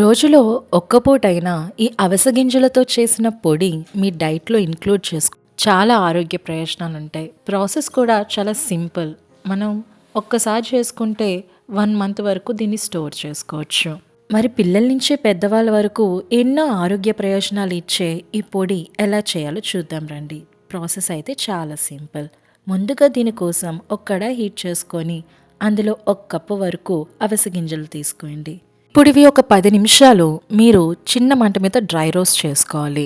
రోజులో ఒక్కపూటైనా ఈ అవసగింజలతో చేసిన పొడి మీ డైట్లో ఇంక్లూడ్ చేసుకో. చాలా ఆరోగ్య ప్రయోజనాలు ఉంటాయి ప్రాసెస్ కూడా చాలా సింపుల్. మనం ఒక్కసారి చేసుకుంటే వన్ మంత్ వరకు దీన్ని స్టోర్ చేసుకోవచ్చు. మరి పిల్లల నుంచి పెద్దవాళ్ళ వరకు ఎన్నో ఆరోగ్య ప్రయోజనాలు ఇచ్చే ఈ పొడి ఎలా చేయాలో చూద్దాం రండి. ప్రాసెస్ అయితే చాలా సింపుల్. ముందుగా దీనికోసం ఒక్కడ హీట్ చేసుకొని అందులో ఒక కప్పు వరకు అవసగింజలు తీసుకోండి. ఇప్పుడు ఇవి ఒక పది నిమిషాలు మీరు చిన్న మంట మీద డ్రై రోస్ట్ చేసుకోవాలి.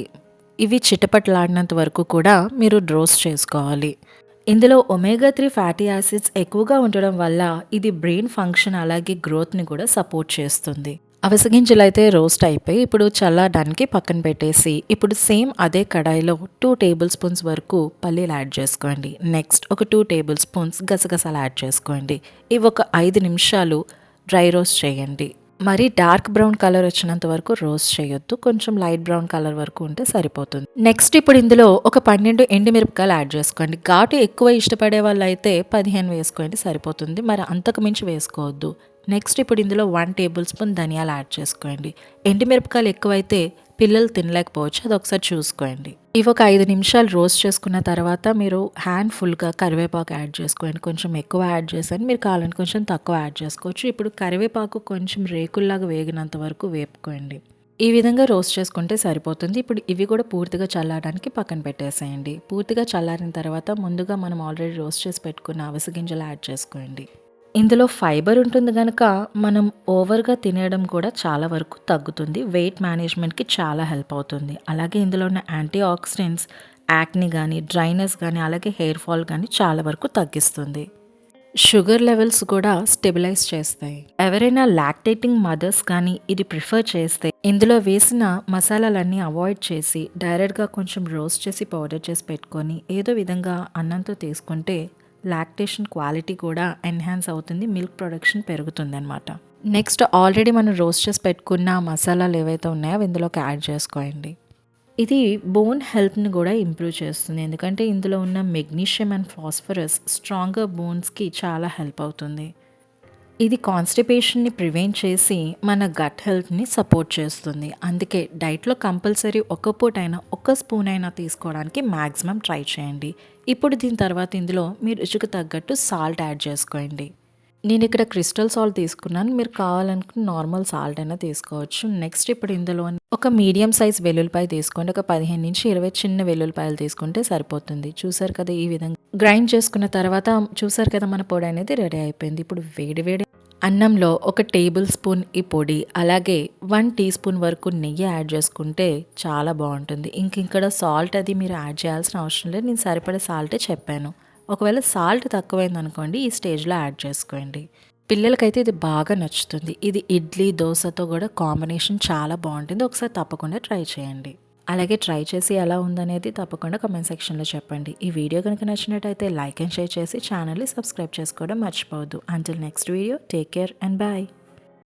ఇవి చిటపట్లాడినంత వరకు కూడా మీరు రోస్ట్ చేసుకోవాలి. ఇందులో ఒమేగా త్రీ ఫ్యాటీ యాసిడ్స్ ఎక్కువగా ఉండడం వల్ల ఇది బ్రెయిన్ ఫంక్షన్ అలాగే గ్రోత్ని కూడా సపోర్ట్ చేస్తుంది. అవసగింజలైతే అయితే రోస్ట్ అయిపోయి ఇప్పుడు చల్లడానికి పక్కన పెట్టేసి ఇప్పుడు సేమ్ అదే కడాయిలో టూ టేబుల్ స్పూన్స్ వరకు పల్లీలు యాడ్ చేసుకోండి. నెక్స్ట్ ఒక టూ టేబుల్ స్పూన్స్ గసగసాలు యాడ్ చేసుకోండి. ఇవి ఒక ఐదు నిమిషాలు డ్రై రోస్ట్ చేయండి. మరి డార్క్ బ్రౌన్ కలర్ వచ్చినంత వరకు రోస్ట్ చేయొద్దు. కొంచెం లైట్ బ్రౌన్ కలర్ వరకు ఉంటే సరిపోతుంది. నెక్స్ట్ ఇప్పుడు ఇందులో ఒక పన్నెండు ఎండుమిరపకాయలు యాడ్ చేసుకోండి. ఘాటు ఎక్కువ ఇష్టపడే వాళ్ళు అయితే పదిహేను వేసుకోండి సరిపోతుంది. మరి అంతకు మించి వేసుకోవద్దు. నెక్స్ట్ ఇప్పుడు ఇందులో వన్ టేబుల్ స్పూన్ ధనియాలు యాడ్ చేసుకోండి. ఎండుమిరపకాయలు ఎక్కువైతే పిల్లలు తినలేకపోవచ్చు. అది ఒకసారి చూసుకోండి. ఇవి ఒక ఐదు నిమిషాలు రోస్ట్ చేసుకున్న తర్వాత మీరు హ్యాండ్ ఫుల్గా కరివేపాకు యాడ్ చేసుకోండి. కొంచెం ఎక్కువ యాడ్ చేసండి మీరు కావాలంటే కొంచెం తక్కువ యాడ్ చేసుకోవచ్చు. ఇప్పుడు కరివేపాకు కొంచెం రేకుల్లాగా వేగినంత వరకు వేపుకోండి. ఈ విధంగా రోస్ట్ చేసుకుంటే సరిపోతుంది. ఇప్పుడు ఇవి కూడా పూర్తిగా చల్లారడానికి పక్కన పెట్టేసేయండి. పూర్తిగా చల్లారిన తర్వాత ముందుగా మనం ఆల్రెడీ రోస్ట్ చేసి పెట్టుకున్న అవిసె గింజలు యాడ్ చేసుకోండి. ఇందులో ఫైబర్ ఉంటుంది కనుక మనం ఓవర్గా తినేయడం కూడా చాలా వరకు తగ్గుతుంది. వెయిట్ మేనేజ్మెంట్కి చాలా హెల్ప్ అవుతుంది. అలాగే ఇందులో ఉన్న యాంటీ ఆక్సిడెంట్స్ యాక్ని కానీ డ్రైనెస్ కానీ అలాగే హెయిర్ ఫాల్ కానీ చాలా వరకు తగ్గిస్తుంది. షుగర్ లెవెల్స్ కూడా స్టెబిలైజ్ చేస్తాయి. ఎవరైనా లాక్టేటింగ్ మదర్స్ కానీ ఇది ప్రిఫర్ చేస్తే ఇందులో వేసిన మసాలాలన్నీ అవాయిడ్ చేసి డైరెక్ట్గా కొంచెం రోస్ట్ చేసి పౌడర్ చేసి పెట్టుకొని ఏదో విధంగా అన్నంతో తీసుకుంటే లాక్టేషన్ క్వాలిటీ కూడా ఎన్హాన్స్ అవుతుంది మిల్క్ ప్రొడక్షన్ పెరుగుతుంది అనమాట నెక్స్ట్ ఆల్రెడీ మనం రోస్ట్ చేసి పెట్టుకున్న మసాలాలు ఏవైతే ఉన్నాయో అవి ఇందులోకి యాడ్ చేసుకోండి ఇది బోన్ హెల్త్ని కూడా ఇంప్రూవ్ చేస్తుంది. ఎందుకంటే ఇందులో ఉన్న మెగ్నీషియం అండ్ ఫాస్ఫరస్ స్ట్రాంగర్ బోన్స్కి చాలా హెల్ప్ అవుతుంది. ఇది కాన్స్టిపేషన్ని ప్రివెంట్ చేసి మన గట్ హెల్త్ని సపోర్ట్ చేస్తుంది. అందుకే డైట్లో కంపల్సరీ ఒక పూటైనా ఒక స్పూన్ అయినా తీసుకోవడానికి మ్యాక్సిమం ట్రై చేయండి. ఇప్పుడు దీని తర్వాత ఇందులో మీరు రుచికి తగ్గట్టు సాల్ట్ యాడ్ చేసుకోండి. నేను ఇక్కడ క్రిస్టల్ సాల్ట్ తీసుకున్నాను. మీరు కావాలనుకున్న నార్మల్ సాల్ట్ అయినా తీసుకోవచ్చు. నెక్స్ట్ ఇప్పుడు ఇందులో ఒక మీడియం సైజ్ వెల్లుల్లిపాయ తీసుకోండి. ఒక పదిహేను నుంచి ఇరవై చిన్న వెల్లుల్లిపాయలు తీసుకుంటే సరిపోతుంది. చూసారు కదా ఈ విధంగా గ్రైండ్ చేసుకున్న తర్వాత చూసారు కదా మన పొడి అనేది రెడీ అయిపోయింది. ఇప్పుడు వేడి వేడి అన్నంలో ఒక టేబుల్ స్పూన్ ఈ పొడి అలాగే వన్ టీ స్పూన్ వరకు నెయ్యి యాడ్ చేసుకుంటే చాలా బాగుంటుంది. ఇంక ఇక్కడ సాల్ట్ అది మీరు యాడ్ చేయాల్సిన అవసరం లేదు. నేను సరిపడే సాల్టే చెప్పాను. ఒకవేళ సాల్ట్ తక్కువైంది అనుకోండి ఈ స్టేజ్లో యాడ్ చేసుకోండి. పిల్లలకైతే ఇది బాగా నచ్చుతుంది. ఇది ఇడ్లీ దోశతో కూడా కాంబినేషన్ చాలా బాగుంటుంది. ఒకసారి తప్పకుండా ట్రై చేయండి. అలాగే ట్రై చేసి ఎలా ఉందనేది తప్పకుండా కమెంట్ సెక్షన్లో చెప్పండి. ఈ వీడియో కనుక నచ్చినట్టయితే లైక్ అండ్ షేర్ చేసి ఛానల్ని సబ్స్క్రైబ్ చేసుకోవడం మర్చిపోవద్దు. Until next video take care and bye